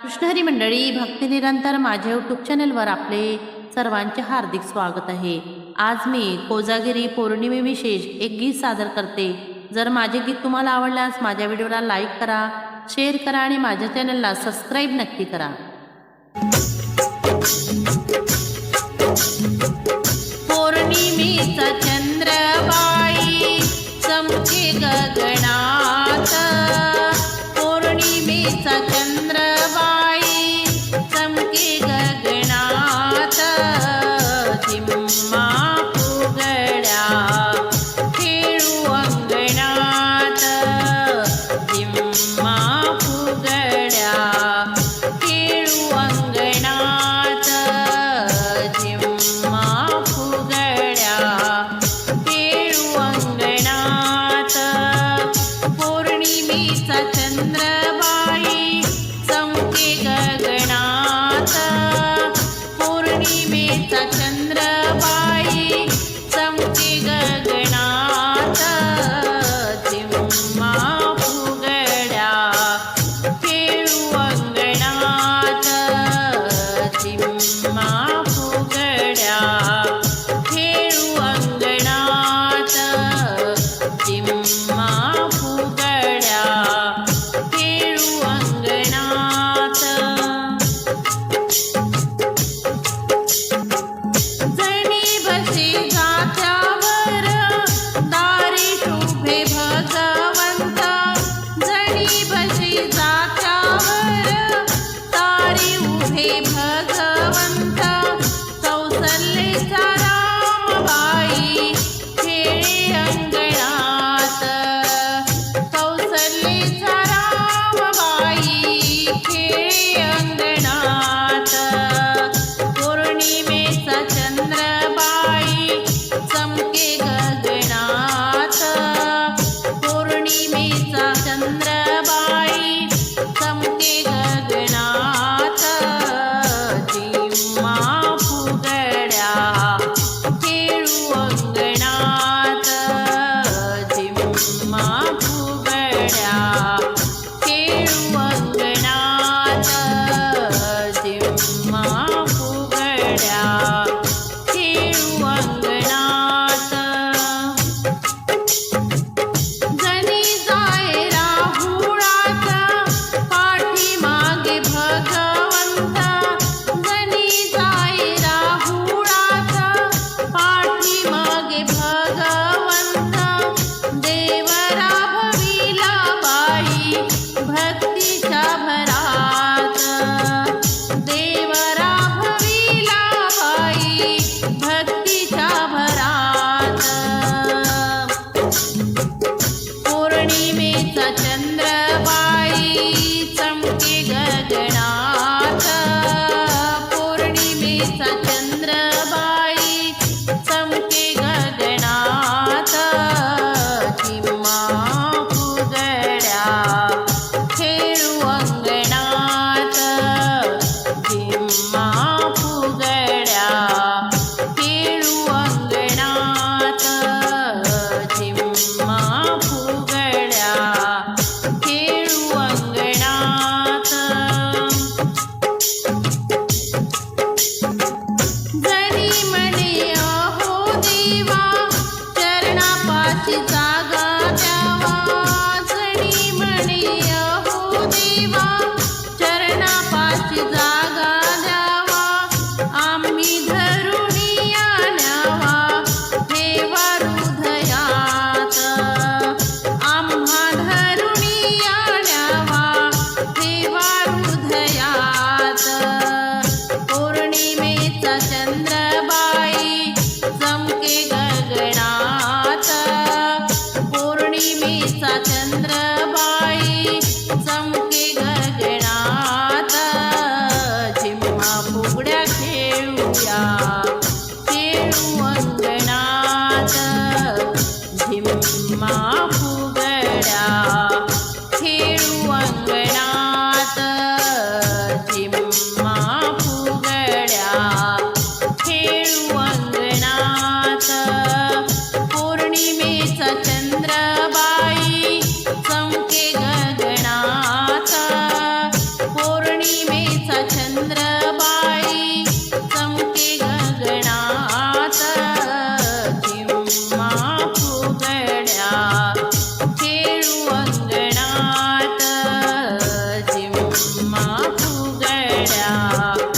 कृष्णहरी मंडळी भक्ती निरंतर माझ्या यूट्यूब चॅनलवर आपले सर्वांचे हार्दिक स्वागत आहे. आज मी कोजागिरी पौर्णिमेविशेष एक गीत सादर करते. जर माझे गीत तुम्हाला आवडल्यास माझ्या व्हिडिओला लाईक करा शेअर करा आणि माझ्या चॅनलला सबस्क्राईब नक्की करा. Alexandra. and কাছে যা फुगड्या खेळूया आया